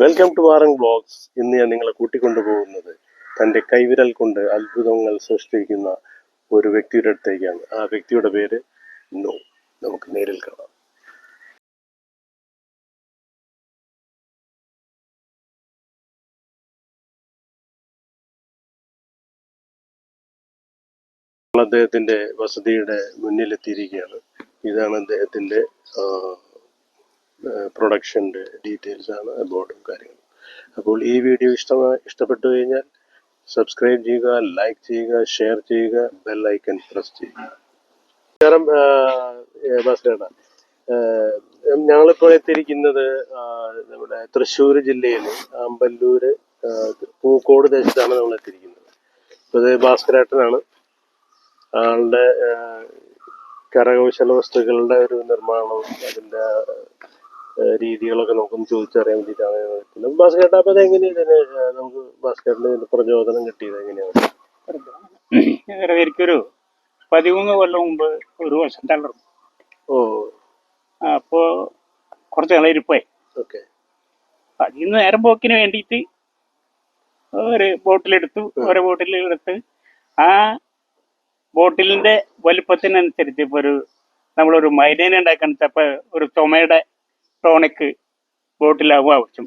Welcome to Warren blogs ഇന്ന് ഞാൻ നിങ്ങളെ കൂട്ടിക്കൊണ്ടുപോകുന്നത് തന്റെ കൈവിരൽ കൊണ്ട് അത്ഭുതങ്ങൾ സൃഷ്ടിക്കുന്ന ഒരു വ്യക്തിയുടെ അടുത്തേക്കാണ്. ആ വ്യക്തിയുടെ പേര് നോ. നമുക്ക് നേരിൽ കാണാം. അദ്ദേഹത്തിന്റെ വസതിയുടെ മുന്നിലെത്തിയിരിക്കുകയാണ്. ഇതാണ് അദ്ദേഹത്തിന്റെ പ്രൊഡക്ഷന്റെ ഡീറ്റെയിൽസ് ആണ് ബോർഡും കാര്യങ്ങളും. അപ്പോൾ ഈ വീഡിയോ ഇഷ്ടമായി ഇഷ്ടപ്പെട്ടു കഴിഞ്ഞാൽ സബ്സ്ക്രൈബ് ചെയ്യുക ലൈക്ക് ചെയ്യുക ഷെയർ ചെയ്യുക ബെൽ ഐക്കൺ പ്രസ് ചെയ്യുക. നമസ്കാരം ഞങ്ങളിപ്പോൾ എത്തിയിരിക്കുന്നത് നമ്മുടെ തൃശ്ശൂർ ജില്ലയിൽ അമ്പല്ലൂർ പൂക്കോട് ദേശത്താണ് നമ്മൾ എത്തിയിരിക്കുന്നത്. ഇപ്പോൾ ഭാസ്കരേട്ടനാണ്. ആളുടെ കരകൗശല വസ്തുക്കളുടെ ഒരു നിർമ്മാണവും അതിന്റെ ആ, രീതികളൊക്കെ നമുക്കൊന്ന് ചോദിച്ചറിയാൻ വേണ്ടിയിട്ടാണ് വിളിക്കുന്നത്. ഭാസ്കരേട്ടാ അപ്പൊ അതെങ്ങനെയാണ് നമുക്ക് ബാസ്കറ്റിന് പ്രചോദനം കിട്ടിയത് എങ്ങനെയാണ്? എനിക്കൊരു പതിമൂന്ന് കൊല്ലം മുമ്പ് ഒരു വർഷം തളർന്നു. ഓ. അപ്പോ കുറച്ച് കളയിരിപ്പോയി ഓക്കെ. അതിൽ നിന്ന് നേരം പോക്കിന് വേണ്ടിയിട്ട് ഒരു ബോട്ടിലെടുത്തു. ഓരോ ബോട്ടിലെടുത്ത് ആ ബോട്ടിലിന്റെ വലുപ്പത്തിനനുസരിച്ച് ഇപ്പോൾ ഒരു നമ്മളൊരു മൈനേനെ ഉണ്ടാക്കാൻ ഒരു ചുമയുടെ ടോണിക്ക് ബോട്ടിലാവും ആവശ്യം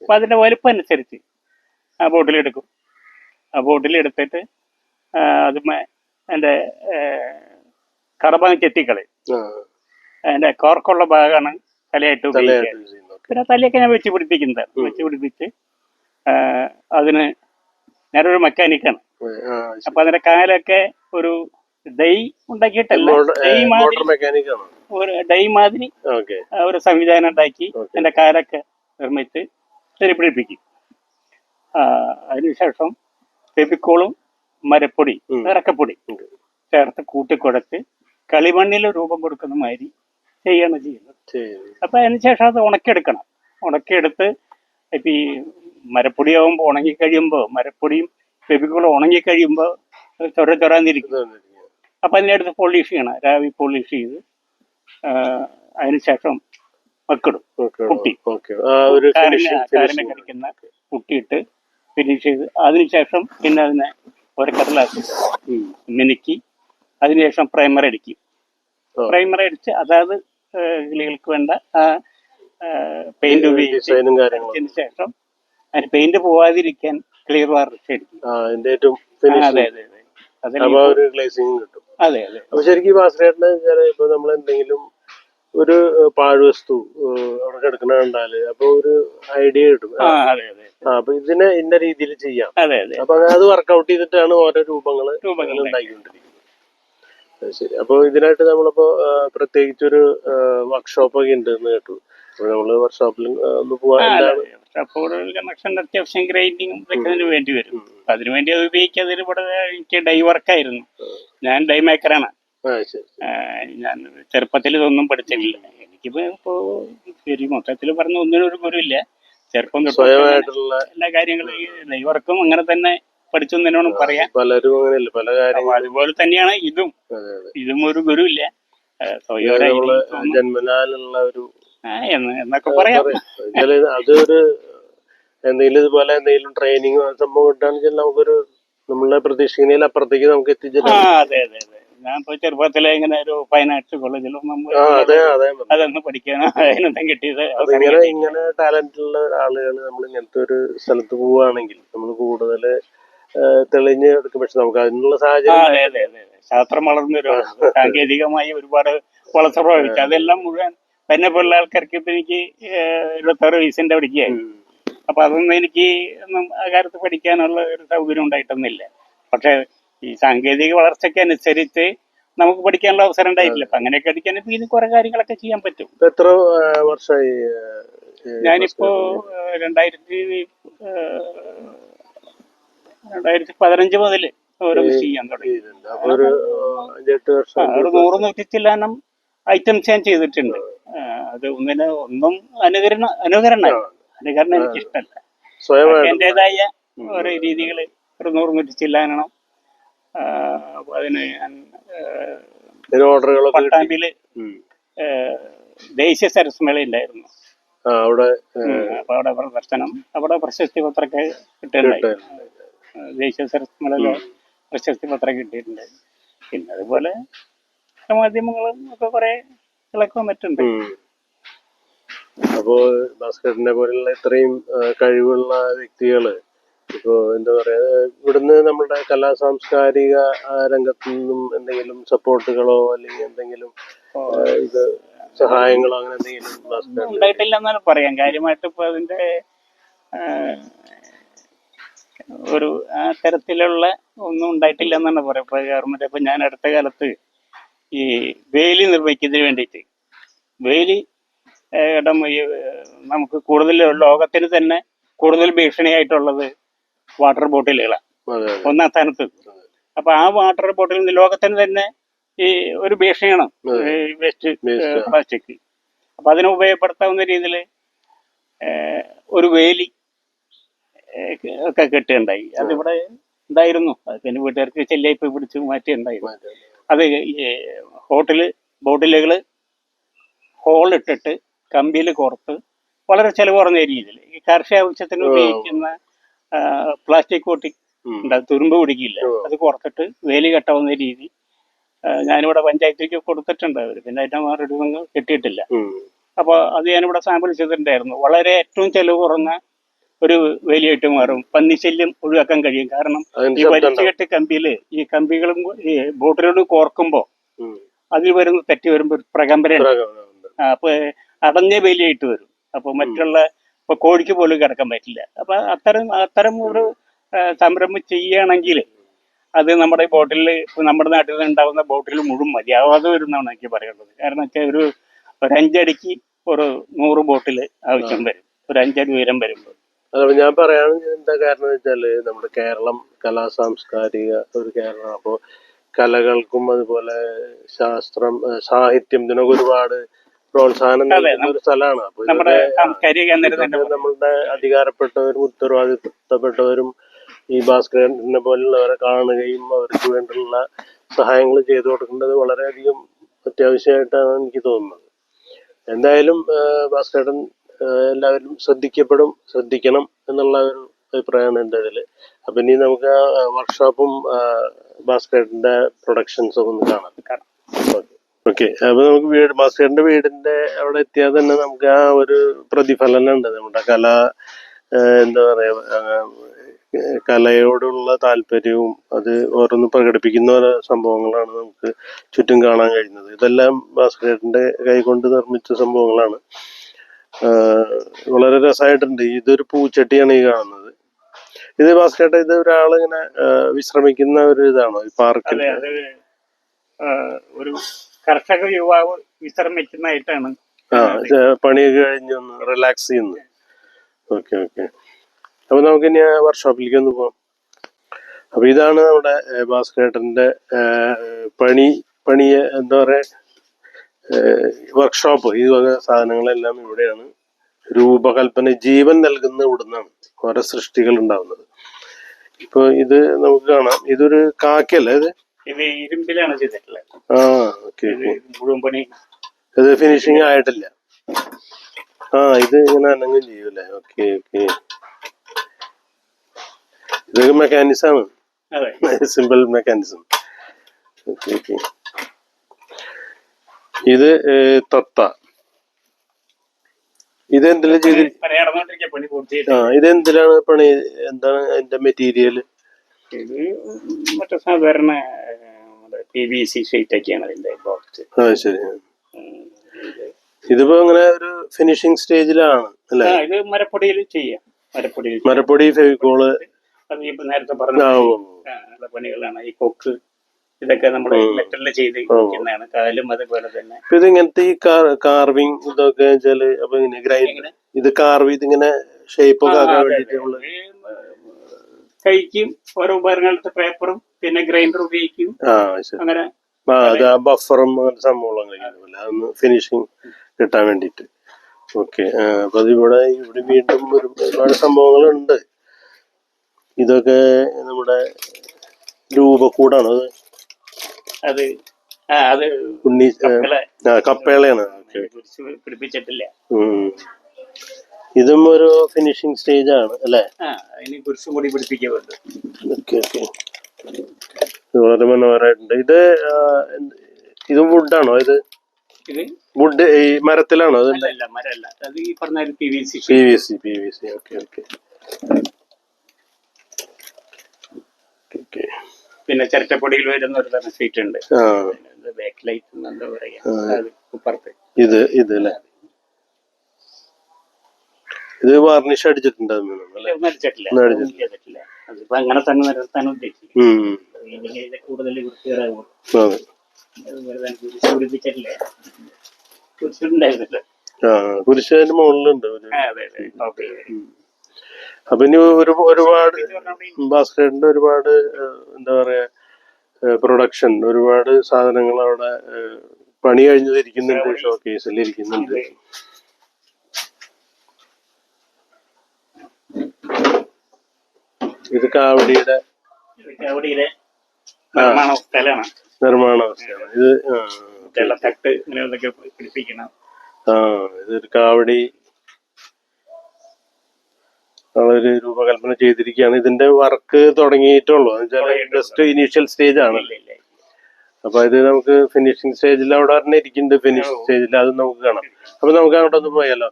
അപ്പൊ അതിന്റെ വലുപ്പം അനുസരിച്ച് ആ ബോട്ടിൽ എടുക്കും. ആ ബോട്ടിൽ എടുത്തിട്ട് അതുമേ എന്റെ കറബാങ് ചെത്തിക്കളയും. ആ. അതിന്റെ കോർക്കുള്ള ഭാഗമാണ് തലയായിട്ട് ഉപയോഗിക്കുക. പിന്നെ തലയൊക്കെ ഞാൻ വെച്ച് പിടിപ്പിക്കുന്നത് വെച്ച് പിടിപ്പിച്ച് അതിന് ഞാനൊരു മെക്കാനിക്കാണ് അപ്പൊ അതിന്റെ കാലൊക്കെ ഒരു ഡൈ ഉണ്ടാക്കിയിട്ടല്ല ഡൈ മാതിരി ഒരു ഡൈ മാതിരി ഒരു സംവിധാനം ഉണ്ടാക്കി. എന്റെ കാലൊക്കെ നിർമ്മിച്ച് ശരി പിടിപ്പിക്കും ആ, അതിനുശേഷം ഫെബിക്കോളും മരപ്പൊടി. ഇറക്കപ്പൊടി. ചേർത്ത് കൂട്ടിക്കുഴച്ച് കളിമണ്ണിൽ രൂപം കൊടുക്കുന്ന മാതിരി ചെയ്യാണ് ചെയ്യുന്നത് അപ്പൊ അതിനുശേഷം അത് ഉണക്കിയെടുക്കണം ഉണക്കിയെടുത്ത് ഇപ്പൊ ഈ മരപ്പൊടി ആവുമ്പോൾ ഉണങ്ങി കഴിയുമ്പോൾ മരപ്പൊടിയും ഫെബിക്കോളും ഉണങ്ങി കഴിയുമ്പോൾ ചൊര ചൊരാന്നിരിക്കും ഇത് വന്നിരിക്കുകയാണ്. അപ്പൊ അതിനടുത്ത് പോളിഷ് ചെയ്യണം രാവി പോളിഷ് ചെയ്ത് അതിനുശേഷം മക്കിടും കുട്ടി. കടിക്കുന്ന കുട്ടിയിട്ട് ഫിനിഷ് ചെയ്ത് അതിനുശേഷം പിന്നെ അതിനെ ഒരു കടലാക്കി ഉം. മിനുക്കി അതിനുശേഷം പ്രൈമറി അടിക്കും. പ്രൈമറി പ്രൈമർ അടിച്ച് അതായത് കിളികൾക്ക് വേണ്ട പെയിന്റ് ഉപയോഗിച്ചതിന് ശേഷം അതിന് പെയിന്റ് പോവാതിരിക്കാൻ ക്ലിയർ വാർണിഷ് അടിക്കും. അതെ അതെ അതെ. അതിൽ ഒരു ഗ്ലേസിംഗ് കിട്ടും. അതെ അതെ. അപ്പൊ ശരിക്കും ഭാസ്കരേട്ടന് വെച്ചാൽ ഇപ്പൊ നമ്മൾ എന്തെങ്കിലും ഒരു പാഴ് പാഴ്വസ്തു അവിടെ കിടക്കണ കണ്ടാൽ അപ്പൊ ഒരു ഐഡിയ കിട്ടും. ആ അതെ അതെ അപ്പൊ ഇതിനെ ഇന്ന രീതിയിൽ ചെയ്യാം. അതെ അതെ. അപ്പൊ അങ്ങനെ അത് വർക്കൗട്ട് ചെയ്തിട്ടാണ് ഓരോ രൂപങ്ങൾ രൂപങ്ങൾ ഉണ്ടാക്കിക്കൊണ്ടിരിക്കുന്നത്. ശരി. അപ്പൊ ഇതിനായിട്ട് നമ്മളിപ്പോ പ്രത്യേകിച്ചൊരു വർക്ക്ഷോപ്പ് ഒക്കെ ഉണ്ട് എന്ന് കേട്ടു. അപ്പൊ നമ്മൾ വർക്ക്ഷോപ്പിൽ ഒന്ന് പോവാൻ അപ്പോൾ കണക്ഷൻ അത്യാവശ്യം ഗ്രൈൻഡിങ്ങും ഇതൊക്കെ അതിന് വേണ്ടി വരും. അപ്പൊ അതിനു വേണ്ടി അത് ഉപയോഗിക്കാതിന് ഇവിടെ എനിക്ക് ഡൈ വർക്കായിരുന്നു ഞാൻ ഡൈ മേക്കറാണ് ഞാൻ ചെറുപ്പത്തിൽ ഇതൊന്നും പഠിച്ചിട്ടില്ല. എനിക്കിപ്പോ ഇപ്പോ ശരി മൊത്തത്തിൽ പറഞ്ഞ ഒന്നിനും ഒരു ഗുരുവില്ല. ചെറുപ്പം സ്വയമായിട്ടുള്ള എല്ലാ കാര്യങ്ങളും ഡൈ വർക്കും അങ്ങനെ തന്നെ പഠിച്ചു തന്നെയാണ് പറയാം. പലരും അങ്ങനെയല്ല പല കാര്യങ്ങളും. അതുപോലെ തന്നെയാണ് ഇതും. ഇതും ഒരു ഗുരുവില്ല. ജന്മനാലുള്ള ഒരു എന്നൊക്കെ പറയാം. അതൊരു എന്തെങ്കിലും ഇതുപോലെ എന്തെങ്കിലും ട്രെയിനിങ് സംഭവം കിട്ടുകയാണെങ്കിൽ നമുക്കൊരു നമ്മളെ പ്രതീക്ഷിക്കുന്നതിൽ അപ്പുറത്തേക്ക് നമുക്ക് ആ എത്തിച്ചേരാം അതെ അതെ അതെ. ഞാൻ ഇപ്പൊ ചെറുപ്പത്തിലെ ഇങ്ങനെ ഒരു ഫൈൻ ആർട്സ് കോളേജിലും. അതൊന്ന് പഠിക്കാൻ അതിനെന്താ കിട്ടിയത്. ഇങ്ങനെ ഇങ്ങനെ ടാലന്റ് ഉള്ള ആളുകൾ നമ്മൾ ഇങ്ങനത്തെ ഒരു സ്ഥലത്ത് പോവുകയാണെങ്കിൽ നമ്മൾ കൂടുതൽ തെളിഞ്ഞ് എടുക്കും. പക്ഷെ നമുക്ക് അതിനുള്ള സാഹചര്യം. ശാസ്ത്രം വളർന്നൊരു സാങ്കേതികമായി ഒരുപാട് വളർച്ച പ്രവഹിച്ചു അതെല്ലാം മുഴുവൻ തന്നെ പോലുള്ള ആൾക്കാർക്ക് ഇപ്പൊ എനിക്ക് ഇരുപത്താറ് വയസ്സിന്റെ പഠിക്കുകയായി അപ്പം അതൊന്നും എനിക്ക് ഒന്നും ആ കാലത്ത് പഠിക്കാനുള്ള ഒരു സൗകര്യം ഉണ്ടായിട്ടൊന്നുമില്ല. പക്ഷെ ഈ സാങ്കേതിക വളർച്ചയ്ക്ക് അനുസരിച്ച് നമുക്ക് പഠിക്കാനുള്ള അവസരം ഉണ്ടായിട്ടില്ല. അപ്പൊ അങ്ങനെയൊക്കെ പഠിക്കാൻ ഇപ്പം ഇനി കുറെ കാര്യങ്ങളൊക്കെ ചെയ്യാൻ പറ്റും. എത്ര വർഷമായി ഞാനിപ്പോ രണ്ടായിരത്തി രണ്ടായിരത്തി പതിനഞ്ച് മുതൽ ഓരോന്ന് ചെയ്യാൻ തുടങ്ങി. ഒരു നൂറ് നൂറ്റി ചില്ലാനം ഐറ്റംസ് ഞാൻ ചെയ്തിട്ടുണ്ട്. അത് ഒന്നിനെ ഒന്നും അനുകരണ അനുകരണ അനുകരണം എനിക്ക് ഇഷ്ടമല്ല എന്റേതായ ഓരോ രീതികൾ ഒരു നൂറ് നൂറ്റി ചില്ലാനണം അതിന് പട്ടാമ്പിയിൽ ദേശീയ സരസ്മേള ഉണ്ടായിരുന്നു അവിടെ അപ്പൊ അവിടെ പ്രദർശനം അവിടെ പ്രശസ്തി പത്രമൊക്കെ കിട്ടുന്നുണ്ടായി കിട്ടാറുണ്ട്. ദേശീയ സരസ്മലയിലെ പ്രശസ്തി പത്രം കിട്ടിയിട്ടുണ്ട്. പിന്നെ അതുപോലെ മാധ്യമങ്ങളും ഒക്കെ കുറെ പറ്റുന്നുണ്ട് ഉം. അപ്പോ ഭാസ്കറിന്റെ പോലുള്ള ഇത്രയും കഴിവുള്ള വ്യക്തികൾ ഇപ്പോ എന്താ പറയാ ഇവിടുന്ന് നമ്മുടെ കലാ സാംസ്കാരിക രംഗത്തു നിന്നും എന്തെങ്കിലും സപ്പോർട്ടുകളോ അല്ലെങ്കിൽ എന്തെങ്കിലും ഇത് സഹായങ്ങളോ അങ്ങനെ എന്തെങ്കിലും ഉണ്ടായിട്ടില്ല എന്നാണ് പറയാം. കാര്യമായിട്ട് ഇപ്പൊ അതിന്റെ ഒരു തരത്തിലുള്ള ഒന്നും ഉണ്ടായിട്ടില്ല എന്നാണ് പറയാം. ഇപ്പൊ ഗവൺമെന്റ് ഇപ്പൊ ഞാൻ അടുത്ത കാലത്ത് ഈ വേലി നിർമ്മിക്കുന്നതിന് വേണ്ടിയിട്ട്. വേലി ഇടം നമുക്ക് കൂടുതൽ ലോകത്തിന് തന്നെ കൂടുതൽ ഭീഷണിയായിട്ടുള്ളത് വാട്ടർ ബോട്ടിലുകളാണ് ഒന്നാം സ്ഥാനത്ത്. അപ്പൊ ആ വാട്ടർ ബോട്ടിൽ ലോകത്തിന് തന്നെ ഈ ഒരു ഭീഷണിയാണ്. Waste plastic. അപ്പൊ അതിനെ ഉപയോഗപ്പെടുത്താവുന്ന രീതിയിൽ ഒരു വേലി ഒക്കെ കെട്ടുകയുണ്ടായി. അതിവിടെ ഉണ്ടായിരുന്നു. അത് പിന്നെ വീട്ടുകാർക്ക് ചെല്ലയിപ്പ് പിടിച്ച് മാറ്റിയുണ്ടായിരുന്നു അതെ. അത് ഹോട്ടൽ ബോട്ടിലുകൾ ഹോളിട്ടിട്ട് കമ്പിയിൽ കോർത്ത് വളരെ ചെലവ് കുറഞ്ഞ രീതിയിൽ. ഈ കാർഷിക ആവശ്യത്തിന് ഉപയോഗിക്കുന്ന പ്ലാസ്റ്റിക് കോട്ടി. ഉണ്ട്? തുരുമ്പ് പിടിക്കില്ല. അത് കുറച്ചിട്ട് വേലി കെട്ടാവുന്ന രീതി ഞാനിവിടെ പഞ്ചായത്തേക്ക് കൊടുത്തിട്ടുണ്ട് അവർ പിന്നെ അതിന്റെ മറുപടി ഒന്നും കിട്ടിയിട്ടില്ല. അപ്പോൾ അത് ഞാനിവിടെ സാമ്പിൾ ചെയ്തിട്ടുണ്ടായിരുന്നു. വളരെ ഏറ്റവും ചെലവ് കുറഞ്ഞ ഒരു വേലിയായിട്ട് മാറും. പന്നിശല്യം ഒഴിവാക്കാൻ കഴിയും. കാരണം ഈ വലിച്ചുകെട്ട് വലിച്ചു കെട്ടി കമ്പിയിൽ ഈ കമ്പികളും ഈ ബോട്ടിലോട് കോർക്കുമ്പോ. അതിൽ വരുന്ന തെറ്റി വരുമ്പോ. ആ, അപ്പൊ അടഞ്ഞ വേലിയായിട്ട് വരും. അപ്പൊ മറ്റുള്ള ഇപ്പൊ കോഴിക്ക് പോലും കിടക്കാൻ പറ്റില്ല. അപ്പൊ അത്തരം അത്തരം ഒരു സംരംഭം ചെയ്യുകയാണെങ്കിൽ അത് നമ്മുടെ ബോട്ടിൽ നമ്മുടെ നാട്ടിൽ ഉണ്ടാകുന്ന ബോട്ടിൽ മുഴുവൻ മതിയാവാതെ വരുന്നതാണ് എനിക്ക് പറയുന്നത് കാരണം വെച്ചാൽ ഒരു ഒരു അഞ്ചടിക്ക് ഒരു നൂറ് ബോട്ടിൽ ആവശ്യം വരും. ഒരു അഞ്ചടി ഉയരം വരുമ്പോൾ അതപ്പോ ഞാൻ പറയാൻ എന്താ കാരണം എന്ന് വെച്ചാൽ നമ്മുടെ കേരളം കലാ സാംസ്കാരിക ഒരു കേരളം അപ്പോ കലകൾക്കും അതുപോലെ ശാസ്ത്രം ഏഹ് സാഹിത്യം ഇതിനൊക്കെ ഒരുപാട് പ്രോത്സാഹനം അതെ, നൽകുന്ന ഒരു സ്ഥലമാണ്. അപ്പൊ നമ്മുടെ ഇതൊക്കെ സാംസ്കാരിക കേന്ദ്രം തന്നെ. ഇതൊക്കെ നമ്മളുടെ അധികാരപ്പെട്ടവരും ഉത്തരവാദിത്തപ്പെട്ടവരും ഈ ഭാസ്കരനെ പോലുള്ളവരെ കാണുകയും അവർക്ക് വേണ്ടിയുള്ള സഹായങ്ങൾ ചെയ്തു കൊടുക്കേണ്ടത് വളരെയധികം അത്യാവശ്യമായിട്ടാണ് എനിക്ക് തോന്നുന്നത്. എന്തായാലും ഭാസ്കരൻ എല്ലാവരും ശ്രദ്ധിക്കപ്പെടും ശ്രദ്ധിക്കണം എന്നുള്ള ഒരു അഭിപ്രായമാണ് എന്റെ ഇതിൽ. അപ്പം ഇനി നമുക്ക് വർക്ക്ഷോപ്പും ഭാസ്കരന്റെ പ്രൊഡക്ഷൻസും ഒന്ന് കാണാം. ഓക്കെ അപ്പൊ നമുക്ക് വീട് ഭാസ്കരന്റെ വീടിന്റെ അവിടെ എത്തിയാൽ തന്നെ നമുക്ക് ആ ഒരു പ്രതിഫലനം ഉണ്ട്. നമ്മുടെ കല എന്താ പറയാ കലയോടുള്ള താല്പര്യവും അത് ഓരോന്ന് പ്രകടിപ്പിക്കുന്ന ഓരോ സംഭവങ്ങളാണ് നമുക്ക് ചുറ്റും കാണാൻ കഴിയുന്നത്. ഇതെല്ലാം ഭാസ്കരന്റെ കൈകൊണ്ട് നിർമ്മിച്ച സംഭവങ്ങളാണ്. വളരെ രസമായിട്ടുണ്ട്. ഇതൊരു പൂച്ചട്ടിയാണ് ഈ കാണുന്നത്. ഇത് ഭാസ്കരേട്ട ഇത് ഒരാളിങ്ങനെ ഇങ്ങനെ വിശ്രമിക്കുന്ന ഒരു ഇതാണോ ഈ പാർക്കിൽ? ഒരു കർഷക യുവാവ് വിശ്രമിക്കുന്നതായിട്ടാണ് ആ പണിയൊക്കെ കഴിഞ്ഞ് ഒന്ന് റിലാക്സ് ചെയ്യുന്നു. Okay okay. അപ്പൊ നമുക്ക് ഇനി വർക്ക്ഷോപ്പിലേക്ക് ഒന്ന് പോവാം. അപ്പൊ ഇതാണ് നമ്മുടെ ഭാസ്കരേട്ടന്റെ പണി പണിയെ എന്താ പറയാ വർക്ക്ഷോപ്പ് ഈ വക സാധനങ്ങളെല്ലാം ഇവിടെയാണ്. രൂപകൽപ്പന ജീവൻ നൽകുന്ന ഇവിടുന്നാണ് ഓരോ സൃഷ്ടികൾ ഉണ്ടാവുന്നത്. ഇപ്പൊ ഇത് നമുക്ക് കാണാം. ഇതൊരു കാക്കല്ലേ ഇത്? ഇരുമ്പിലാണ് ചെയ്തിട്ടുള്ളത്. ആ ഓക്കെ. ഇത് ഫിനിഷിങ് ആയിട്ടില്ല. ആ ഇത് ഇങ്ങനെ അനങ്ങും ചെയ്യൂലേ ഓക്കെ ഓക്കെ. ഇത് മെക്കാനിസം ആണ്. Simple mechanism okay okay. ഇത് തത്ത ഇത് ചെയ്ത് ആ ഇതെന്തിലാണ് പണി? എന്താണ് അതിന്റെ മെറ്റീരിയൽ ഇത് മറ്റേ സാധാരണ പി വി സി ഷീറ്റ് ഒക്കെയാണ് അതിന്റെ ബോക്സ് ആ ശരി. ഇതിപ്പോ അങ്ങനെ ഒരു ഫിനിഷിംഗ് സ്റ്റേജിലാണ് അല്ലേ? ഇത് മരപ്പൊടിയിൽ ചെയ്യാം. മരപ്പൊടിയിൽ മരപ്പൊടി ഫെവിക്കോൾ. നേരത്തെ പറഞ്ഞ പണികളാണ്. ഈ കൊക്ക് ഇതൊക്കെ നമ്മൾ മെറ്റലിൽ ചെയ്ത് ഇരിക്കുന്നതാണ് കാലും അതുപോലെ തന്നെ. ഇത് ഇങ്ങനത്തെ ഈ കാർവിംഗ് ഇതൊക്കെ വെച്ചാൽ അപ്പൊ ഇങ്ങനെ ഗ്രൈൻഡ് ഇത് കാർവ് ഇതിങ്ങനെ ഷേപ്പ് കൈക്കും ഓരോ ഉപകരണങ്ങളുടെ പേപ്പറും പിന്നെ ഗ്രൈൻഡർ ഉപയോഗിക്കും. അങ്ങനെ അത്. ആ ബഫറും അങ്ങനത്തെ സംഭവങ്ങളും അതൊന്ന് ഫിനിഷിങ് കിട്ടാൻ വേണ്ടിട്ട് ഓക്കെ അപ്പൊ അതിവിടെ ഇവിടെ വീണ്ടും ഒരു ഒരുപാട് സംഭവങ്ങളുണ്ട്. ഇതൊക്കെ നമ്മുടെ രൂപക്കൂടാണ്. അത് അത് അത് ഉണ്ണി കപ്പേളയാണ്. പിടിപ്പിച്ചിട്ടില്ല. ഇതും ഒരു ഫിനിഷിംഗ് സ്റ്റേജ് ആണ് അല്ലേ? അതിന് കുരിശും കൂടി പിടിപ്പിക്കുന്നുണ്ട്. വേണ്ടു ഓക്കെ. ഓക്കെ വളരെ മനോഹരമായിട്ടുണ്ട്. ഇത് ഇത് വുഡാണോ ഇത് ഇത്? വുഡ് ഈ മരത്തിലാണോ? അതല്ല മരമല്ല. അത് ഈ പറഞ്ഞ P V C P V C P V C okay. Okay okay. പിന്നെ ചിരട്ടപ്പൊടിയിൽ വരുന്ന ഒരു തരം സീറ്റ് ഉണ്ട്. ബാക്ക് ലൈറ്റ് എന്താ പറയാ? ഇത് ഇത് അല്ലേ? ഇത് വാർണിഷ് അടിച്ചിട്ടുണ്ട് അതിപ്പോ അങ്ങനെ തന്നെ നിലനിർത്താൻ ഉദ്ദേശിച്ചു ഉം. ഇല്ലെങ്കിൽ ഇത് കൂടുതൽ വൃത്തികേടാകും അതെ. വെറുതെ കുരിശ് പിടിപ്പിച്ചിട്ടില്ല കുരിശുണ്ടായിരുന്നില്ല. ആ കുരിശ് മുകളിലുണ്ട് ഒരു ആ, അതെ അതെ ഓക്കെ അപ്പൊ ഇനി ഒരു ഒരുപാട് ഭാസ്കരന്റെ ഒരുപാട് എന്താ പറയാ പ്രൊഡക്ഷൻ ഒരുപാട് സാധനങ്ങൾ അവിടെ പണി കഴിഞ്ഞിരിക്കുന്നുണ്ട് കേസിൽ ഇരിക്കുന്നുണ്ട്. ഇത് കാവടിയുടെ നിർമ്മാണ സ്ഥലമാണ്. നിർമ്മാണ അവസ്ഥയാണ്. ഇത് വെള്ളത്തട്ട് ഇങ്ങനെ പിടിപ്പിക്കണം. ആ ഇതൊരു കാവടി അവർ രൂപകൽപ്പന ചെയ്തിരിക്കുകയാണ്. ഇതിന്റെ വർക്ക് തുടങ്ങിയിട്ടുള്ളൂ. ജസ്റ്റ് ഇനീഷ്യൽ സ്റ്റേജ് ആണ്. അപ്പൊ ഇത് നമുക്ക് ഫിനിഷിംഗ് സ്റ്റേജിൽ അവിടെ തന്നെ ഇരിക്കുന്നുണ്ട്. ഫിനിഷിംഗ് സ്റ്റേജിൽ അത് നമുക്ക് കാണാം. അപ്പൊ നമുക്ക് അങ്ങോട്ട് ഒന്ന് പോയാലോ.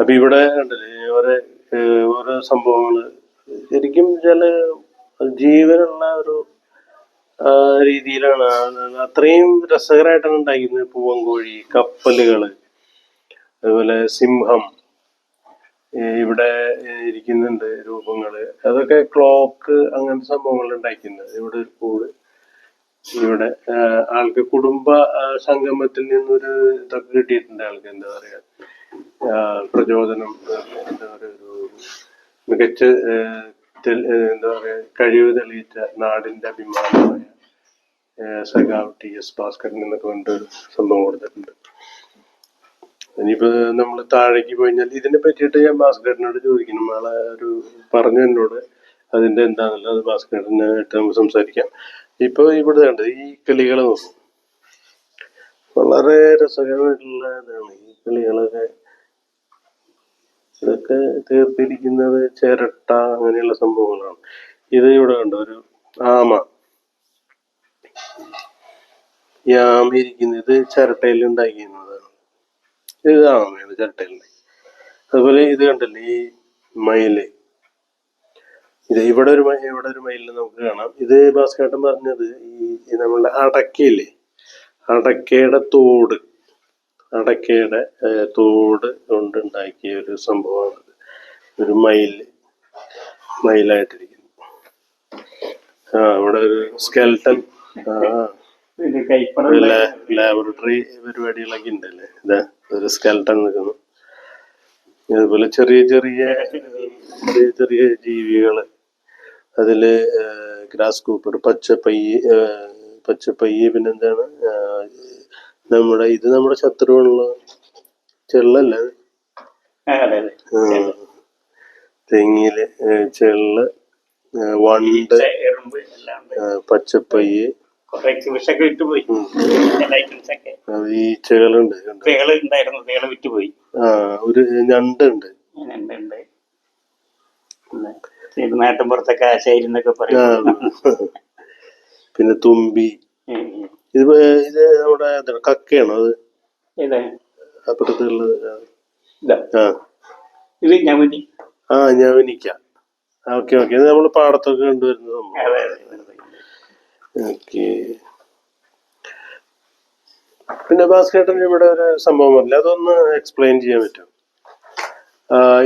അപ്പൊ ഇവിടെ ഓരോ ഓരോ സംഭവങ്ങൾ. ശരിക്കും ചില ജീവനുള്ള ഒരു രീതിയിലാണ്. അത്രയും രസകരമായിട്ടാണ് ഉണ്ടാക്കുന്നത് പൂവങ്കോഴി കപ്പലുകൾ അതുപോലെ സിംഹം ഇവിടെ ഇരിക്കുന്നുണ്ട് രൂപങ്ങൾ. അതൊക്കെ ക്ലോക്ക് അങ്ങനത്തെ സംഭവങ്ങൾ ഉണ്ടാക്കുന്നത് ഇവിടെ ഒരു കൂട് ഇവിടെ ആൾക്ക് കുടുംബ സംഗമത്തിൽ നിന്നൊരു ഇതൊക്കെ കിട്ടിയിട്ടുണ്ട് ആൾക്ക് എന്താ പറയാ പ്രചോദനം എന്താ പറയാ ഒരു മികച്ച എന്താ പറയാ കഴിവ് തെളിയിച്ച നാടിന്റെ അഭിമാനമായ സഖാവ് ടി എസ് ഭാസ്കരൻ എന്നൊക്കെ പറഞ്ഞിട്ട് സംഭവം കൊടുത്തിട്ടുണ്ട്. ഇനിയിപ്പോ നമ്മൾ താഴേക്ക് പോയി ഇതിനെ പറ്റിയിട്ട് ഞാൻ ഭാസ്കരനോട് ചോദിക്കണം. ആളെ ഒരു പറഞ്ഞു എന്നോട് അതിന്റെ എന്താണല്ലോ അത് ഭാസ്കരനായിട്ട് നമുക്ക് സംസാരിക്കാം. ഇപ്പൊ ഇവിടെ കണ്ടത് ഈ കിളികളെ നോക്കും. വളരെ രസകരമായിട്ടുള്ള ഇതാണ്. ഈ കിളികളൊക്കെ ഇതൊക്കെ തീർത്തിരിക്കുന്നത് ചിരട്ട അങ്ങനെയുള്ള സംഭവങ്ങളാണ്. ഇത് ഇവിടെ കണ്ടോ? ഒരു ആമ. ഈ ആമ ഇരിക്കുന്നത് ചിരട്ടയിൽ ഉണ്ടാക്കിയിരുന്നതാണ് ഇത് ആമയാണ് ചിരട്ടയിൽ അതുപോലെ ഇത് കണ്ടല്ലേ ഈ മയിൽ? ഇത് ഇവിടെ ഒരു ഇവിടെ ഒരു മയിലിനെ നമുക്ക് കാണാം. ഇത് ഭാസ്കരട്ടൻ പറഞ്ഞത് ഈ നമ്മളുടെ അടക്കയില്ലേ? അടക്കയുടെ തോട്. അടക്കയുടെ തോട് കൊണ്ട് ഉണ്ടാക്കിയ ഒരു സംഭവമാണ് ഒരു മയിൽ മയിലായിട്ടിരിക്കുന്നു ആ ഇവിടെ ഒരു സ്കെൽട്ടൻ ആ. ലാബറട്ടറി പരിപാടികളൊക്കെ ഉണ്ടല്ലേ? ഇതാ ഒരു സ്കെൽട്ടൺ നിൽക്കുന്നു. അതുപോലെ ചെറിയ ചെറിയ ചെറിയ ചെറിയ ജീവികൾ അതിൽ ഗ്രാസ് കൂപ്പർ പച്ചപ്പയ്യ പച്ചപ്പയ്യ പിന്നെന്താണ്? നമ്മുടെ ഇത് നമ്മുടെ ശത്രുവാണല്ലോ. ചെള്ളല്ല. തെങ്ങിൽ ചെള്ള് വണ്ട് പച്ചപ്പയ്യ് ഐറ്റംസ് ഒക്കെ. ഉണ്ടായിരുന്നു വിറ്റുപോയി. ആ ഒരു ഞണ്ടുണ്ട്. പുറത്തൊക്കെ ആശായിരുന്നൊക്കെ പറയും. പിന്നെ തുമ്പി. ഇത് ഇത് നമ്മുടെ കക്കയാണോ അത്? അപ്പുറത്തുള്ളത് ഇതാ. ആ. ഞാവനിക്ക. Okay okay. നമ്മൾ പാടത്തൊക്കെ കണ്ടുവരുന്നത് ഓക്കെ. പിന്നെ ഭാസ്കരട്ടൻ ഇവിടെ ഒരു സംഭവം പറഞ്ഞില്ല അതൊന്ന് എക്സ്പ്ലെയിൻ ചെയ്യാൻ പറ്റും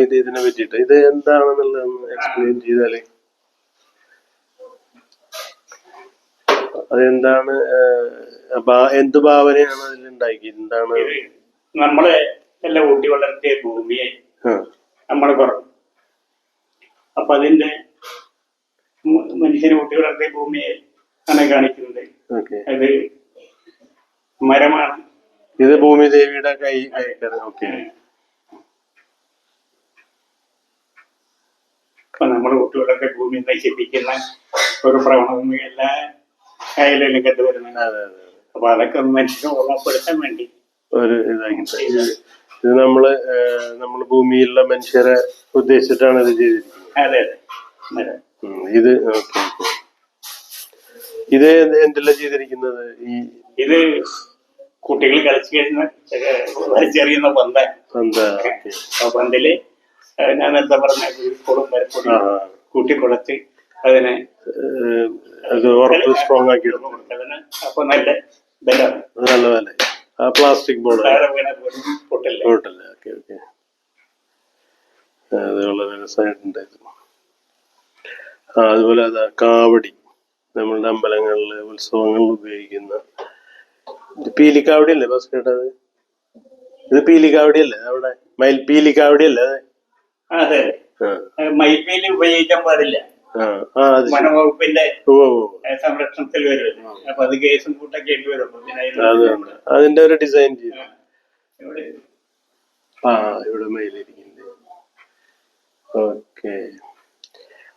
ഇത് ഇതിനെ പറ്റിയിട്ട്. ഇത് എന്താണെന്നുള്ളതൊന്ന് എക്സ്പ്ലെയിൻ ചെയ്താലേ. അതെന്താണ് എന്ത് ഭാവനയാണ് അതിൽ ഉണ്ടാക്കി എന്താണ്? നമ്മളെ എല്ലാം ഊട്ടി വളർത്തിയ ഭൂമിയെ നമ്മൾ പറഞ്ഞു. അപ്പൊ അതിന്റെ മനുഷ്യനെ ഊട്ടി വളർത്തിയ ഭൂമിയെ ആണ് കാണിക്കുന്നത്. അത് മരമാണ്. ഇത് ഭൂമി ദേവിയുടെ കൈ കൈക്കറി ഓക്കെ. അപ്പൊ നമ്മുടെ കുട്ടികളൊക്കെ ഭൂമി നശിപ്പിക്കുന്ന ഒരു പ്രവണത എല്ലാ കയ്യിലും കണ്ടുവരുന്നുണ്ട് അതെ. അപ്പൊ അതൊക്കെ മനുഷ്യനെ ഓർമ്മപ്പെടുത്താൻ വേണ്ടി. ഒരു ഇതാക്കി ഇത് നമ്മൾ ഏഹ്, നമ്മൾ ഭൂമിയിലുള്ള മനുഷ്യരെ ഉദ്ദേശിച്ചിട്ടാണ് ഇത് ചെയ്തിരിക്കുന്നത്. അതെ അതെ. ഇത് ഓക്കെ ഇത് ഓക്കെ. ഇത് എന്ത് എന്തെല്ലാം ചെയ്തിരിക്കുന്നത്? ഈ ഇത് കുട്ടികൾ കളിച്ചു കഴിഞ്ഞ വലിച്ചെറിയുന്ന പന്ത. എന്താ ആ പന്തിൽ ഞാൻ എന്താ പറഞ്ഞ കുളം വരപ്പൊടി കൂട്ടി കൂട്ടിക്കുളച്ച് അതിനെ ഏഹ്, അത് ഉറപ്പ് സ്ട്രോങ് ആക്കി അപ്പൊ നല്ല നല്ല വില ആ പ്ലാസ്റ്റിക് ബോൾ പൊട്ടില്ല ഓക്കെ ഓക്കെ. അത് വളരെ അതുപോലെ അതാ കാവടി. നമ്മളുടെ അമ്പലങ്ങളിൽ ഉത്സവങ്ങളിൽ ഉപയോഗിക്കുന്ന ഇത് പീലിക്കാവടി അല്ലേ ബസ്കേട്ട് അത്? ഇത് പീലിക്കാവടി അല്ലേ അവിടെ മയിൽ പീലിക്കാവടി അല്ലേ അതെ. മയിൽപീലി ഉപയോഗിക്കാൻ പാടില്ല. വനവകുപ്പിന്റെ സംരക്ഷണത്തിൽ വരും. അപ്പൊ അത് കേസും കൂട്ടൊക്കെ ആയിട്ട് വരും. അതിന് അതിന്റെ ഒരു ഡിസൈൻ ചെയ്തു. ആ ഇവിടെ മയിലിരിക്കുന്നുണ്ട്. ഓക്കെ.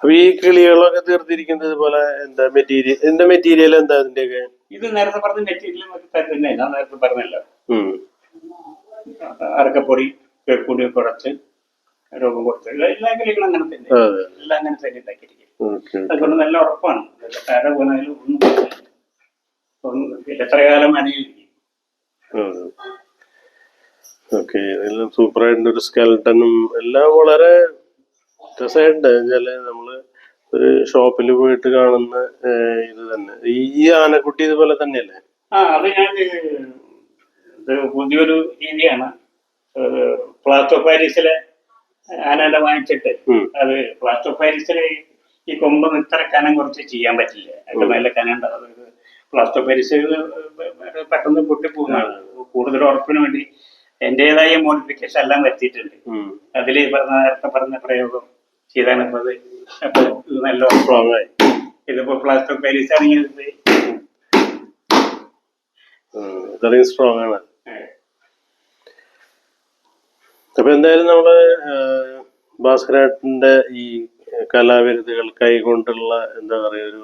അപ്പൊ ഈ കിളികളൊക്കെ തീർത്തിരിക്കുന്നത് ഇതുപോലെ എന്താ മെറ്റീരിയൽ ഇതിന്റെ മെറ്റീരിയൽ എന്താ അതിന്റെയൊക്കെ ഇത് നേരത്തെ പറഞ്ഞ മെറ്റീരിയൽ തന്നെ ഞാൻ നേരത്തെ പറഞ്ഞല്ല. അരക്കപ്പൊടി കൂടി കുറച്ച് രോഗം കുറച്ച് എല്ലാ കിളികളും അങ്ങനെ തന്നെ. എല്ലാം അങ്ങനെ തന്നെ ഉണ്ടാക്കിയിരിക്കും അതുകൊണ്ട് നല്ല ഉറപ്പാണ്. പേര പോലും ഒന്നും എത്ര കാലം വേണമെങ്കിലും ഓക്കെ എല്ലാം സൂപ്പർ ആയിട്ടുണ്ട്. ഒരു സ്കെൽട്ടനും എല്ലാം വളരെ രസമായിട്ടുണ്ട് വെച്ചാൽ നമ്മൾ ഒരു ഷോപ്പിൽ പോയിട്ട് കാണുന്ന ഇത് തന്നെ. ഈ ആനക്കുട്ടി ഇതുപോലെ തന്നെയല്ലേ? ആ അത് ഞാൻ പുതിയൊരു രീതിയാണ്. പ്ലാസ്റ്റോ പാരീസിലെ ആനയുടെ വാങ്ങിച്ചിട്ട് അത് ഓഫ് പാരീസിലെ ഈ കൊമ്പ് ഇത്ര കനം കുറച്ച് ചെയ്യാൻ പറ്റില്ല. അതിന്റെ മേലെ കനം ഉണ്ടാവും പ്ലാസ്റ്റ് ഓഫ് പാരീസ് പെട്ടെന്ന് പൊട്ടിപ്പോകുന്നതാണ് കൂടുതൽ ഉറപ്പിന് വേണ്ടി എന്റേതായ മോഡിഫിക്കേഷൻ എല്ലാം വരുത്തിയിട്ടുണ്ട്. അതിൽ പറഞ്ഞ നേരത്തെ പറഞ്ഞ പ്രയോഗം ചെയ്താണ് ഇപ്പൊ അത് അപ്പൊ ഇത് നല്ല പ്രോബ്ലമായി ഇതിപ്പോ പ്ലാസ്റ്റർ പാരീസ് ആണെങ്കിൽ. ഇത്രയും സ്ട്രോങ് ആണ്. അപ്പൊ എന്തായാലും നമ്മൾ ഭാസ്കരാട്ടിന്റെ ഈ കലാവിരുദ്ധകൾ കൈകൊണ്ടുള്ള എന്താ പറയാ ഒരു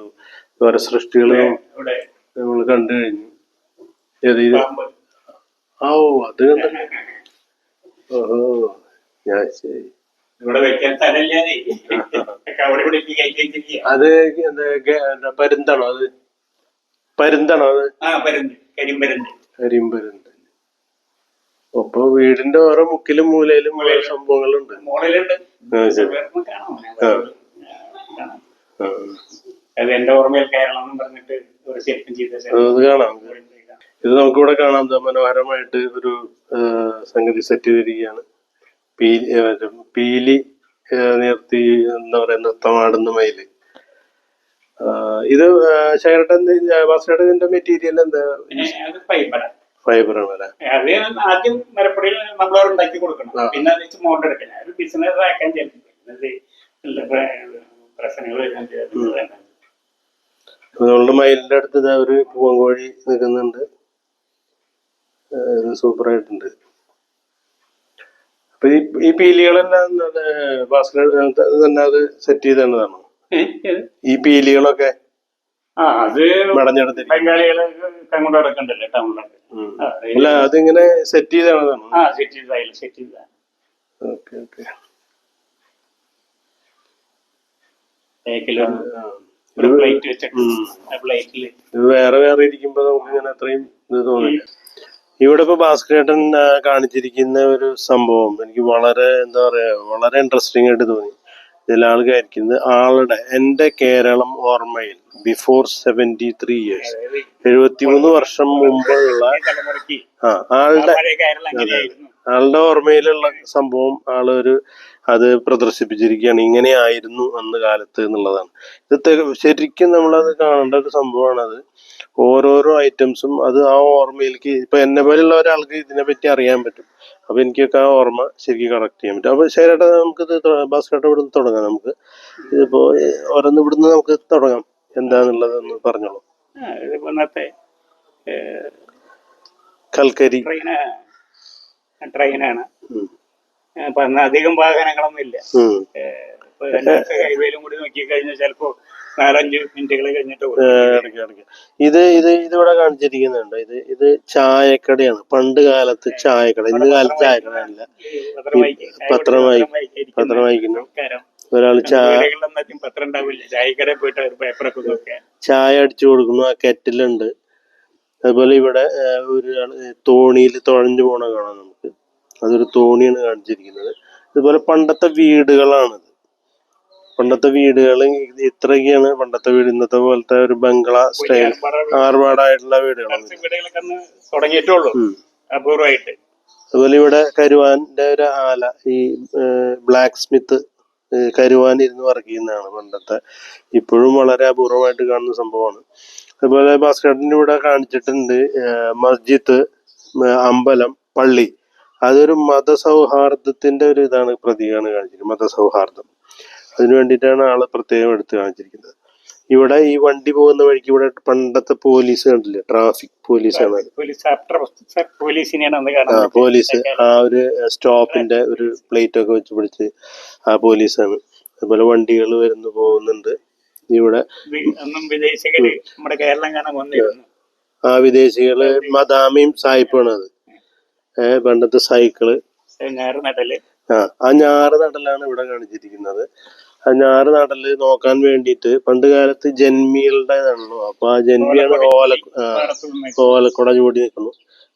ഓരോ സൃഷ്ടികളെ നമ്മൾ കണ്ടു കഴിഞ്ഞു. ഏത് ഇത് പാമ്പ്. ആ ഓ അത് കണ്ടു. ഓഹോ ഞാൻ ശരി. ഇവിടെ വെക്കാൻ സ്ഥലമില്ലാതെ അവിടെ ഇവിടെ കയറ്റി വെച്ചിരിക്കുക അത് എന്താ പരുന്താണോ അത്? പരുന്താണോ അത്? ആ പരുന്ത്. കരിമ്പരുന്ത് കരിമ്പരുന്ത് അപ്പൊ വീടിന്റെ ഓരോ മുക്കിലും മൂലയിലും ഓരോ സംഭവങ്ങളുണ്ട്. മോളിലുണ്ട്. അത് എന്റെ ഓർമ്മയിൽ കേരളം എന്ന് പറഞ്ഞിട്ട് ഒരു ശില്പം ചെയ്ത അത് കാണാം. ഇത് നമുക്കിവിടെ കാണാം. മനോഹരമായിട്ട് ഒരു സംഗതി സെറ്റ് ചെയ്തിരിക്കുകയാണ്. പീലി പീലി നിർത്തി എന്താ പറയുക നൃത്തമാടുന്ന മയിൽ. ഇത് ശേഖരട്ടൻ വാസുദേട്ടൻ ഇതിന്റെ മെറ്റീരിയൽ എന്താ? അല്ലെ? ആദ്യം മരപ്പടിയിൽ നമ്മൾ ഉണ്ടാക്കി കൊടുക്കണം. പിന്നെ അത് മോഡൽ എടുക്കണം. ബിസിനസ് ആക്കാൻ ചിലപ്പോൾ പ്രശ്നങ്ങൾ നമ്മളുടെ മയിലിന്റെ അടുത്ത് ഒരു ഒരു കോഴി നിൽക്കുന്നുണ്ട്. സൂപ്പർ ആയിട്ടുണ്ട്. അപ്പൊ ഈ ഈ പീലികളെല്ലാം ഭാസ്കർ തന്നെ അത് സെറ്റ് ചെയ്തതാണോ ഈ പീലികളൊക്കെ അത് അല്ല അതിങ്ങനെ സെറ്റ് ചെയ്താണതാണോ ഓക്കെ ഓക്കെ. വേറെ വേറെ ഇരിക്കുമ്പോ നമുക്ക് ഇങ്ങനെ അത്രയും ഇത് തോന്നില്ല. ഇവിടെ ഇപ്പൊ ഭാസ്കരേട്ടൻ കാണിച്ചിരിക്കുന്ന ഒരു സംഭവം എനിക്ക് വളരെ എന്താ പറയാ വളരെ ഇൻട്രസ്റ്റിംഗ് ആയിട്ട് തോന്നി. ഇതിൽ ആൾ കാണിക്കുന്നത് ആളുടെ എന്റെ കേരളം ഓർമ്മയിൽ ബിഫോർ സെവന്റി ത്രീ ഇയേഴ്സ് എഴുപത്തിമൂന്ന് വർഷം മുമ്പുള്ള ആ ആളുടെ ആളുടെ ഓർമ്മയിലുള്ള സംഭവം ആളൊരു അത് പ്രദർശിപ്പിച്ചിരിക്കുകയാണ്. ഇങ്ങനെ ആയിരുന്നു അന്ന് കാലത്ത് എന്നുള്ളതാണ്. ഇത് ശരിക്കും നമ്മളത് കാണേണ്ട ഒരു സംഭവമാണത്. ഓരോരോ ഐറ്റംസും അത് ആ ഓർമ്മയിലേക്ക് ഇപ്പൊ എന്നെ പോലെയുള്ള ഒരാൾക്ക് ഇതിനെപ്പറ്റി അറിയാൻ പറ്റും. അപ്പൊ എനിക്കൊക്കെ ആ ഓർമ്മ ശരിക്കും കറക്റ്റ് ചെയ്യാൻ പറ്റും. അപ്പൊ ശരിയായിട്ട് നമുക്ക് ബാസ്കറ്റ് ഭാസ്കരേട്ട ഇവിടുന്ന് തുടങ്ങാം നമുക്ക്. ഇതിപ്പോ ഓരോന്ന് ഇവിടുന്ന് നമുക്ക് തുടങ്ങാം. എന്താന്നുള്ളതൊന്ന് പറഞ്ഞോളൂ. കൽക്കരി. ട്രെയിന് ട്രെയിനാണ്. ഉം. അപ്പൊ അന്ന് അധികം വാഹനങ്ങളൊന്നും ഇല്ല. ഹൈവേയിലും കൂടി നോക്കി കഴിഞ്ഞാൽ ചിലപ്പോ നാലഞ്ച് മിനിറ്റുകൾ കഴിഞ്ഞിട്ട്. ഇത് ഇത് ഇതിവിടെ കാണിച്ചിരിക്കുന്നുണ്ട്. ഇത് ഇത് ചായക്കടയാണ്. പണ്ട് കാലത്ത് ചായക്കട. ഇന്ന് കാലത്ത് ചായക്കടയല്ല പത്രം വായിക്കും പത്രം വായി- പത്രം വായിക്കുന്നു. ഒരാൾ ചായ ചായ അടിച്ചു കൊടുക്കുന്നു. ആ കെറ്റിലുണ്ട്. അതുപോലെ ഇവിടെ ഒരു തോണിയിൽ തുഴഞ്ഞു പോണ കാണാം നമുക്ക്. അതൊരു തോണിയാണ് കാണിച്ചിരിക്കുന്നത്. അതുപോലെ പണ്ടത്തെ വീടുകളാണിത്. പണ്ടത്തെ വീടുകൾ ഇത്രയൊക്കെയാണ് പണ്ടത്തെ വീട്. ഇന്നത്തെ പോലത്തെ ഒരു ബംഗ്ലാ സ്റ്റൈൽ ആർഭാടായിട്ടുള്ള വീടുകളാണ് തുടങ്ങിയിട്ടുള്ളൂ. അപൂർവമായിട്ട്. അതുപോലെ ഇവിടെ കരുവാന്റെ ഒരു ആല ഈ ബ്ലാക്ക് സ്മിത്ത് കരുവാൻ ഇരുന്ന് വർക്ക് ചെയ്യുന്നതാണ് പണ്ടത്തെ. ഇപ്പോഴും വളരെ അപൂർവമായിട്ട് കാണുന്ന സംഭവമാണ്. അതുപോലെ ഭാസ്കരന്റെ ഇവിടെ കാണിച്ചിട്ടുണ്ട് മസ്ജിദ് അമ്പലം പള്ളി. അതൊരു മതസൗഹാർദ്ദത്തിന്റെ ഒരു ഇതാണ് പ്രതീകമാണ് കാണിച്ചിരിക്കുന്നത് മതസൗഹാർദ്ദം. അതിനു വേണ്ടിയിട്ടാണ് ആൾ പ്രത്യേകം എടുത്തു കാണിച്ചിരിക്കുന്നത്. ഇവിടെ ഈ വണ്ടി പോകുന്ന വഴിക്ക് ഇവിടെ പണ്ടത്തെ പോലീസ് കണ്ടില്ലേ? ട്രാഫിക് പോലീസാണ് പോലീസ് ആ കാണുന്നത് പോലീസ് ആ ഒരു സ്റ്റോപ്പിന്റെ ഒരു പ്ലേറ്റ് ഒക്കെ വെച്ച് പിടിച്ച് ആ പോലീസാണ് അതുപോലെ വണ്ടികൾ വരുന്നു പോകുന്നുണ്ട്. ഇവിടെ ആ വിദേശികൾ മദാമിയും സായിപ്പാണ് അത്. ഏഹ് പണ്ടത്തെ സൈക്കിൾ. ആ ആ ഞാറ് നടലാണ് ഇവിടെ കാണിച്ചിരിക്കുന്നത്. ഞാറ് നടൽ നോക്കാൻ വേണ്ടിയിട്ട് പണ്ട് കാലത്ത് ജന്മികളുടേതാണല്ലോ അപ്പൊ ആ ജന്മിയാണ് ഓല ഓലക്കുട ചൂടി നിൽക്കുന്നു.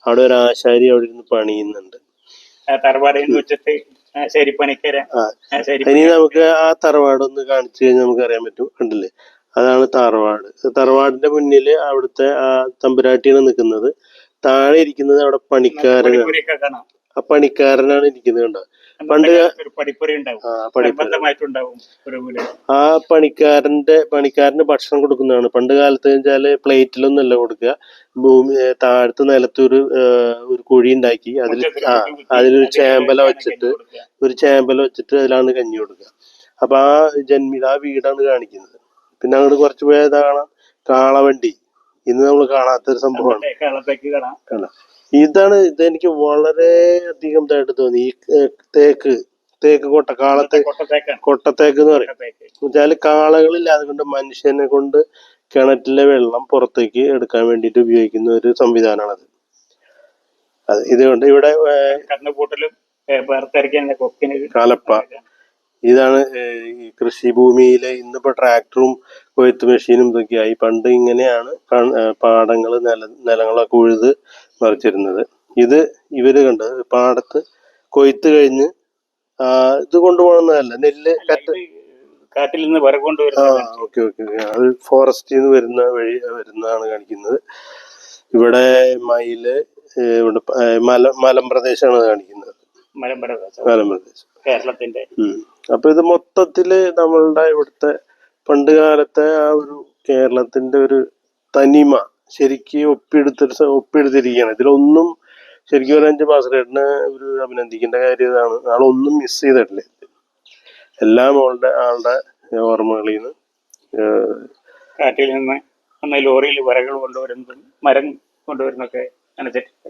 അവിടെ ഒരു ആശാരി അവിടെ ഇരുന്ന് പണിയുന്നുണ്ട്. ഇനി നമുക്ക് ആ തറവാട് ഒന്ന് കാണിച്ചു കഴിഞ്ഞാൽ നമുക്ക് അറിയാൻ പറ്റും. കണ്ടില്ലേ? അതാണ് തറവാട്. തറവാടിന്റെ മുന്നിൽ അവിടുത്തെ ആ തമ്പുരാട്ടിയാണ് നിൽക്കുന്നത്. താഴെ ഇരിക്കുന്നത് അവിടെ പണിക്കാരനാണ്. പണിപ്പുരയൊക്കെ ആ പണിക്കാരനാണ് ഇരിക്കുന്നത് കണ്ടോ? പണ്ട് ആ പണിക്കാരന്റെ പണിക്കാരന് ഭക്ഷണം കൊടുക്കുന്നതാണ്. പണ്ട് കാലത്ത് വെച്ചാൽ പ്ലേറ്റിലൊന്നല്ല കൊടുക്കുക. ഭൂമി താഴത്ത് നിലത്ത് ഒരു ഒരു കുഴി ഉണ്ടാക്കി. അതിൽ അതിലൊരു ചേമ്പല വെച്ചിട്ട് ഒരു ചേമ്പല വെച്ചിട്ട് അതിലാണ് കഞ്ഞി കൊടുക്കുക. അപ്പൊ ആ ജന്മിത ആ വീടാണ് കാണിക്കുന്നത്. പിന്നെ അങ്ങോട്ട് കുറച്ച് പോയാൽ കാണാം. കാളവണ്ടി. ഇന്ന് നമ്മൾ കാണാത്ത ഒരു സംഭവമാണ് കാണാം. ഇതാണ് ഇതെനിക്ക് വളരെ അധികം ഇതായിട്ട് തോന്നി. ഈ തേക്ക്. തേക്ക് കൊട്ട കാളത്തെ കൊട്ടത്തേക്ക് എന്ന് പറയും. വെച്ചാൽ കാളകളില്ല അതുകൊണ്ട് മനുഷ്യനെ കൊണ്ട് കിണറ്റിലെ വെള്ളം പുറത്തേക്ക് എടുക്കാൻ വേണ്ടിയിട്ട് ഉപയോഗിക്കുന്ന ഒരു സംവിധാനമാണത്. അത് ഇതുകൊണ്ട് ഇവിടെ കണ്ണുപൂട്ടലും കലപ്പ. ഇതാണ് കൃഷി ഈ കൃഷിഭൂമിയിലെ ഇന്നിപ്പോ ട്രാക്ടറും കൊയ്ത്ത് മെഷീനും ഇതൊക്കെയായി. പണ്ട് ഇങ്ങനെയാണ് പാടങ്ങൾ നില നിലങ്ങളൊക്കെ ഉഴുത് മറിച്ചിരുന്നത്. ഇത് ഇവർ കണ്ട് പാടത്ത് കൊയ്ത്ത് കഴിഞ്ഞ് ആ, ഇത് കൊണ്ടുപോകുന്നതല്ല നെല്ല് കറ്റ കാട്ടിൽ നിന്ന് വിറക് ആ കൊണ്ടുവരുന്നത് ഓക്കെ ഓക്കെ. അത് ഫോറസ്റ്റിൽ നിന്ന് വരുന്ന വഴി വരുന്നതാണ് കാണിക്കുന്നത്. ഇവിടെ മയിൽ ഇവിടെ മല മലമ്പ്രദേശമാണ് കാണിക്കുന്നത്. മലമ്പ്രദേശം. മലമ്പ്രദേശം. കേരളത്തിന്റെ. അപ്പൊ ഇത് മൊത്തത്തിൽ നമ്മളുടെ ഇവിടുത്തെ പണ്ട് കാലത്തെ ആ ഒരു കേരളത്തിന്റെ ഒരു തനിമ ശരിക്ക് ഒപ്പിയെടുത്ത ഒപ്പിയെടുത്തിരിക്കുകയാണ്. ഇതിലൊന്നും ശരിക്കും ഒരു അഞ്ച് ഭാസ്കരേട്ടന് ഒരു അഭിനന്ദിക്കേണ്ട കാര്യം ഇതാണ്. ആളൊന്നും മിസ് ചെയ്തിട്ടില്ല. എല്ലാം ആളുടെ ആളുടെ ഓർമ്മകളിൽ നിന്ന് കാറ്റിൽ നിന്ന് അന്ന് ലോറിയിൽ വരകൾ കൊണ്ടുവരുന്നതും മരം കൊണ്ടുവരുന്നൊക്കെ അനുസരിച്ച്.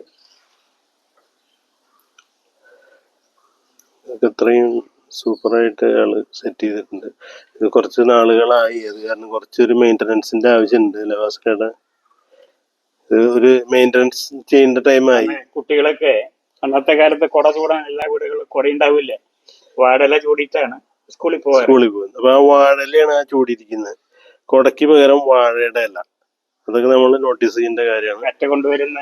ഇതൊക്കെ ഇത്രയും സൂപ്പറായിട്ട് ആൾ സെറ്റ് ചെയ്തിട്ടുണ്ട്. ഇത് കുറച്ച് നാളുകളായി. അത് കാരണം കുറച്ചൊരു മെയിന്റനൻസിന്റെ ആവശ്യമുണ്ട് ലവാസ്കയുടെ ഇത് ഒരു മെയിന്റനൻസ് ചെയ്യേണ്ട ടൈമായി കുട്ടികളൊക്കെ അന്നത്തെ കാലത്ത് കുട ചൂടാൻ എല്ലാ വീടുകളിലും കുട ഉണ്ടാവില്ല? വാടല ചൂടിയിട്ടാണ് സ്കൂളിൽ പോകാറ് സ്കൂളിൽ പോകുന്നത് അപ്പൊ ആ വാഴലയാണ് ആ ചൂടിയിരിക്കുന്നത്. കുടയ്ക്ക് പകരം വാഴയുടെ ഇല. അതൊക്കെ നമ്മൾ നോട്ടീസ് ചെയ്യേണ്ട കാര്യമാണ്. അറ്റ കൊണ്ടുവരുന്ന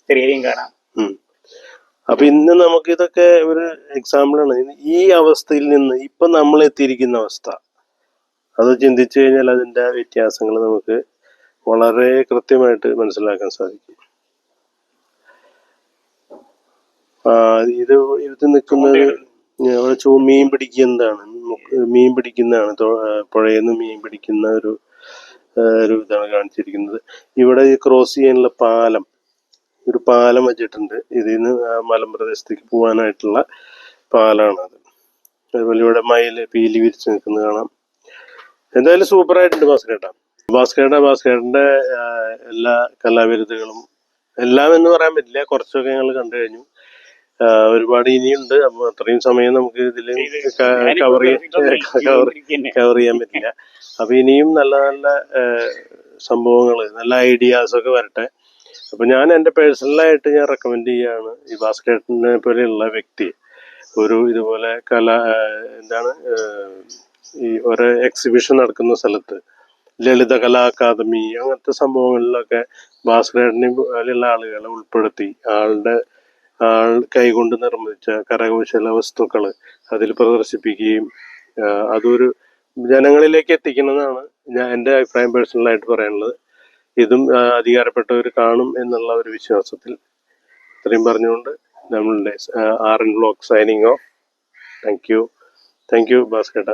സ്ത്രീയെയും കാണാം. അപ്പൊ ഇന്ന് നമുക്ക് ഇതൊക്കെ ഒരു എക്സാമ്പിൾ ആണ്. ഈ അവസ്ഥയിൽ നിന്ന് ഇപ്പൊ നമ്മൾ എത്തിയിരിക്കുന്ന അവസ്ഥ. അത് ചിന്തിച്ചു കഴിഞ്ഞാൽ അതിന്റെ വ്യത്യാസങ്ങൾ നമുക്ക് വളരെ കൃത്യമായിട്ട് മനസ്സിലാക്കാൻ സാധിക്കും. ഇത് ഇത് നിൽക്കുന്നത് അവിടെ ചൂ മീൻ പിടിക്കുന്നതാണ്. മീൻ പിടിക്കുന്നതാണ്. പുഴയിൽ നിന്ന് മീൻ പിടിക്കുന്ന ഒരു ഒരു ഇതാണ് കാണിച്ചിരിക്കുന്നത്. ഇവിടെ ക്രോസ് ചെയ്യാനുള്ള പാലം ഒരു പാലം വെച്ചിട്ടുണ്ട്. ഇതിൽ നിന്ന് മലമ്പ്രദേശത്തേക്ക് പോകാനായിട്ടുള്ള പാലാണ് അത്. അതുപോലെ ഇവിടെ മയിൽ പീലി വിരിച്ച് നിൽക്കുന്നത് കാണാം. എന്തായാലും സൂപ്പറായിട്ടുണ്ട് ഭാസ്കരേട്ട. ഭാസ്കരേട്ട ഭാസ്കരന്റെ എല്ലാ കലാവിരുദ്ധകളും എല്ലാം എന്ന് പറയാൻ പറ്റില്ല. കുറച്ചൊക്കെ ഞങ്ങൾ കണ്ടു കഴിഞ്ഞു. ഒരുപാട് ഇനിയുണ്ട്. അപ്പൊ അത്രയും സമയം നമുക്ക് ഇതിൽ കവർ കവർ കവർ ചെയ്യാൻ പറ്റില്ല. അപ്പൊ ഇനിയും നല്ല നല്ല സംഭവങ്ങൾ നല്ല ഐഡിയാസ് ഒക്കെ വരട്ടെ. അപ്പൊ ഞാൻ എന്റെ പേഴ്സണലായിട്ട് ഞാൻ റെക്കമെൻഡ് ചെയ്യാണ് ഈ ഭാസ്കരനെ പോലെയുള്ള വ്യക്തി. ഒരു ഇതുപോലെ കല എന്താണ് ഈ ഒരു എക്സിബിഷൻ നടക്കുന്ന സ്ഥലത്ത്. ലളിത കലാ അക്കാദമി അങ്ങനത്തെ സംഭവങ്ങളിലൊക്കെ ഭാസ്കരനെ പോലെയുള്ള ആളുകളെ ഉൾപ്പെടുത്തി ആളുടെ ആൾ കൈകൊണ്ട് നിർമ്മിച്ച കരകൗശല വസ്തുക്കൾ അതിൽ പ്രദർശിപ്പിക്കുകയും അതൊരു ജനങ്ങളിലേക്ക് എത്തിക്കുന്നതാണ് ഞാൻ എന്റെ അഭിപ്രായം പേഴ്സണലായിട്ട് പറയാനുള്ളത്. ഇതും അധികാരപ്പെട്ടവർ കാണും എന്നുള്ള ഒരു വിശ്വാസത്തിൽ ഇത്രയും പറഞ്ഞുകൊണ്ട് നമ്മളുടെ R N block signing off. Thank you. Thank you ഭാസ്കേട്ട